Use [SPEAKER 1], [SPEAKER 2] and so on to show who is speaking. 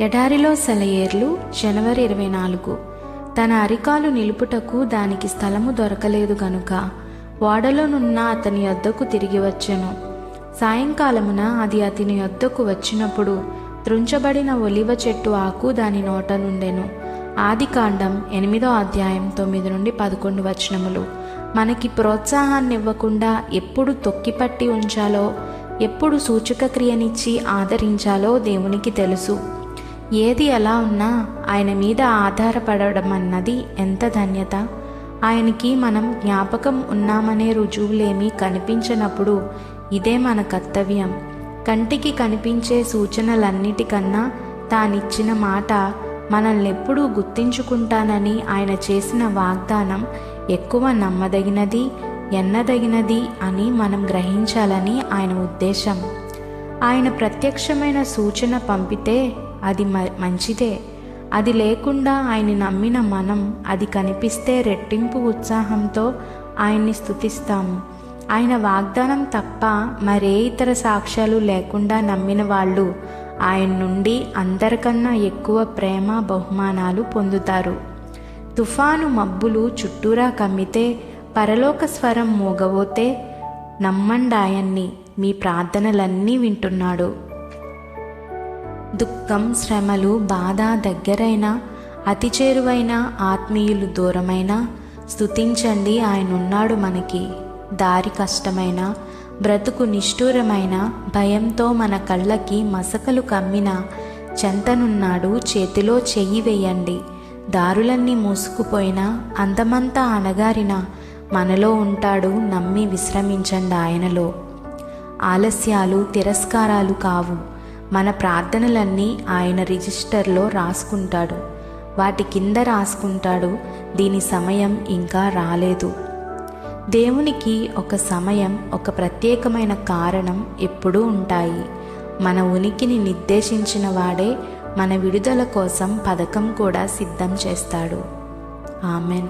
[SPEAKER 1] ఎడారిలో సెలయేర్లు జనవరి ఇరవై నాలుగు. తన అరికాలు నిలుపుటకు దానికి స్థలము దొరకలేదు గనుక ఓడలోనున్న అతని యొద్దకు తిరిగి వచ్చెను. సాయంకాలమున అది అతని యొద్దకు వచ్చినప్పుడు త్రుంచబడిన ఒలివ చెట్టు ఆకు దాని నోట నుండెను. ఆది కాండం ఎనిమిదో అధ్యాయం తొమ్మిది నుండి పదకొండు వచనములు. మనకి ప్రోత్సాహాన్ని ఇవ్వకుండా ఎప్పుడు తొక్కిపట్టి ఉంచాలో ఎప్పుడు సూచక క్రియనిచ్చి ఆదరించాలో దేవునికి తెలుసు. ఏది ఎలా ఉన్నా ఆయన మీద ఆధారపడడం అన్నది ఎంత ధన్యత? ఆయనకి మనం జ్ఞాపకం ఉన్నామనే రుజువులేమీ కనిపించినప్పుడు ఇదే మన కర్తవ్యం. కంటికి కనిపించే సూచనలన్నిటికన్నా తానిచ్చిన మాట మనల్ని ఎప్పుడూ గుర్తించుకుంటానని ఆయన చేసిన వాగ్దానం ఎక్కువ నమ్మదగినది ఎన్నదగినది అని మనం గ్రహించాలని ఆయన ఉద్దేశం. ఆయన ప్రత్యక్షమైన సూచన పంపితే అది మ- మంచిదే. అది లేకుండా ఆయన్ని నమ్మిన మనం అది కనిపిస్తే రెట్టింపు ఉత్సాహంతో ఆయన్ని స్థుతిస్తాము ఆయన వాగ్దానం తప్ప మరే ఇతర సాక్ష్యాలు లేకుండా నమ్మిన వాళ్ళు ఆయన నుండి అందరికన్నా ఎక్కువ ప్రేమ బహుమానాలు పొందుతారు. తుఫాను మబ్బులు చుట్టూరా కమ్మితే పరలోక స్వరం మూగబోతే నమ్మండాయన్ని మీ ప్రార్థనలన్నీ వింటున్నాడు. దుఃఖం శ్రమలు బాధ దగ్గరైన అతి చేరువైన ఆత్మీయులు దూరమైన స్థుతించండి ఆయనున్నాడు మనకి. దారి కష్టమైన బ్రతుకు నిష్ఠూరమైన భయంతో మన కళ్ళకి మసకలు కమ్మిన చెంతనున్నాడు చేతిలో చెయ్యి వేయండి. దారులన్నీ మూసుకుపోయినా అందమంతా అనగారిన మనలో ఉంటాడు నమ్మి విశ్రమించండి ఆయనలో. ఆలస్యాలు తిరస్కారాలు కావు. మన ప్రార్థనలన్నీ ఆయన రిజిస్టర్లో రాసుకుంటాడు. వాటి కింద రాసుకుంటాడు. దీని సమయం ఇంకా రాలేదు. దేవునికి ఒక సమయం ఒక ప్రత్యేకమైన కారణం ఎప్పుడూ ఉంటాయి. మన ఉనికిని నిర్దేశించిన వాడే మన విడుదల కోసం పథకం కూడా సిద్ధం చేస్తాడు. ఆమెన్.